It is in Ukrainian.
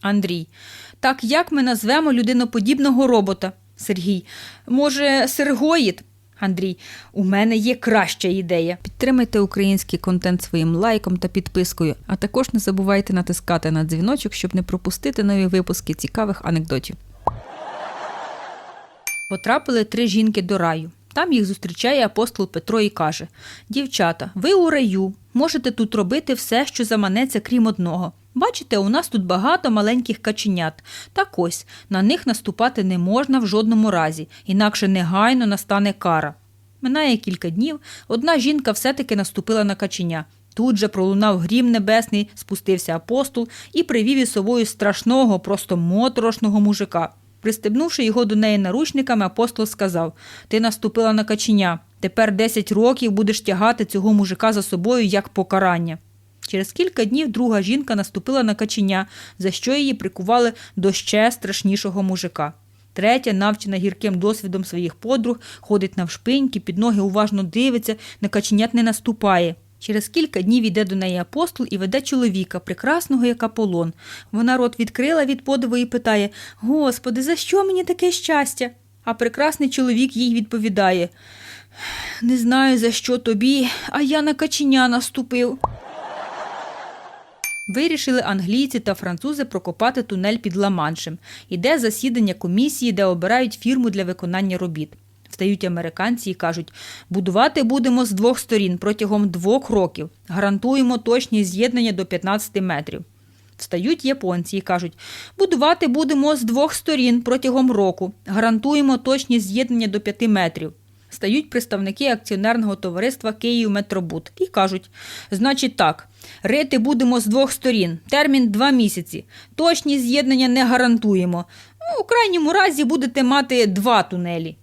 Андрій. Так як ми назвемо людиноподібного робота? Сергій. Може, Сергоїд? Андрій. У мене є краща ідея. Підтримайте український контент своїм лайком та підпискою, а також не забувайте натискати на дзвіночок, щоб не пропустити нові випуски цікавих анекдотів. Потрапили три жінки до раю. Там їх зустрічає апостол Петро і каже: Дівчата, ви у раю, можете тут робити все, що заманеться, крім одного. Бачите, у нас тут багато маленьких каченят. Так ось на них наступати не можна в жодному разі, інакше негайно настане кара. Минає кілька днів, одна жінка все-таки наступила на каченя. Тут же пролунав грім небесний, спустився апостол і привів із собою страшного, просто моторошного мужика. Пристебнувши його до неї наручниками, апостол сказав: Ти наступила на каченя. Тепер 10 років будеш тягати цього мужика за собою як покарання. Через кілька днів друга жінка наступила на каченя, за що її прикували до ще страшнішого мужика. Третя, навчена гірким досвідом своїх подруг, ходить навшпиньки, під ноги уважно дивиться, на каченят не наступає. Через кілька днів іде до неї апостол і веде чоловіка, прекрасного як Аполлон. Вона рот відкрила від подиву і питає: Господи, за що мені таке щастя? А прекрасний чоловік їй відповідає: Не знаю, за що тобі, а я на каченя наступив. Вирішили англійці та французи прокопати тунель під Ла-Маншем. Іде засідання комісії, де обирають фірму для виконання робіт. Встають американці і кажуть: будувати будемо з двох сторін протягом двох років. Гарантуємо точні з'єднання до 15 метрів. Встають японці і кажуть: будувати будемо з двох сторін протягом року. Гарантуємо точні з'єднання до 5 метрів. Стають представники акціонерного товариства Київ Метробуд і кажуть: значить так, рити будемо з двох сторін, термін два місяці. Точні з'єднання не гарантуємо. Ну, у крайньому разі будете мати два тунелі.